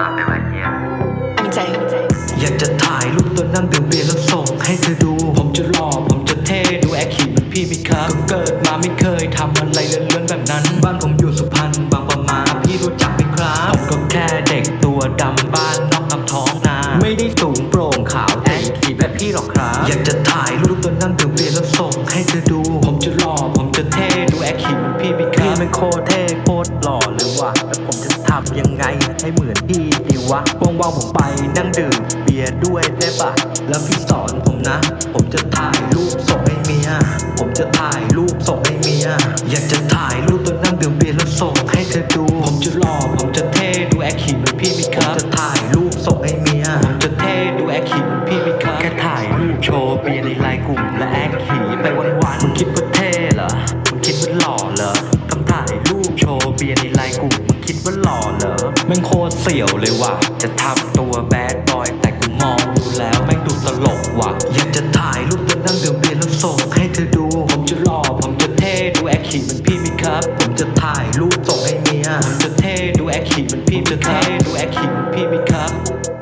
ตามได้ไหมเฮียตั้งใจอยากจะถ่ายรูปตัวนั่งดื่มเบียร์แล้วส่งให้เธอดู ผมจะหล่อผมจะเท่ดูแอคทีฟเหมือนพี่ไหมครับก็เกิดมาไม่เคยทำอะไรเลื่อนๆแบบนั้น บ้านผมอยู่สุพรรณบางประมาพี่รู้จักไหมครับผมก็แค่เด็กตัวดำบ้านนอกตำท้องนา ไม่ได้สูงโปร่งขาวแอคทีฟแบบพี่หรอกครับ อยากจะถ่ายรูปตัวนั่งดื่มเบียร์แล้วส่งให้เธอดู ผมจะหล่อผมจะเท่ดูแอคทีฟเหมือนพี่ไหมครับพี่มันโคตรเท่ ผมจะทำยังไงให้เหมือนพี่ดีวะว่างๆผมไปนั่งดื่มเบียร์ด้วยได้ปะแล้วพี่สอนผมนะ ผมจะถ่ายรูปส่งให้เมีย ผมจะถ่ายรูปส่งให้เมีย อยากจะถ่ายรูปตัวนั่งดื่มเบียร์แล้วส่งให้เธอดู ผมจะหล่อผมจะเท่ดูแอคทีฟเหมือนพี่ไหมครับจะถ่ายรูปส่งให้เมีย ผมจะเท่ดูแอคทีฟเหมือนพี่ไหมครับแค่ถ่ายรูปโชว์เบียร์ในไลน์กลุ่มและแอคทีฟไปวันๆมึงคิดว่าเท่เหรอมึงคิดว่าหล่อเหรอทำถ่ายรูปโชว์เบียร์ในไลน์กลุ่ม คิดว่าหล่อเหรอแม่งโคตรเสี่ยวเลยว่ะ จะทำตัวแบดบอยแต่กูมองดูแล้วแม่งดูตลกว่ะอยากจะถ่ายรูปตัวนั่งดื่มเบียร์แล้วส่งให้เธอดู ผมจะหล่อผมจะเท่ดูแอคทีฟเหมือนพี่มิครับ ผมจะถ่ายรูปส่งให้เมียผมจะเท่ดูแอคทีฟเหมือนพี่จะเท่ดูแอคทีฟเหมือนพี่มิครับ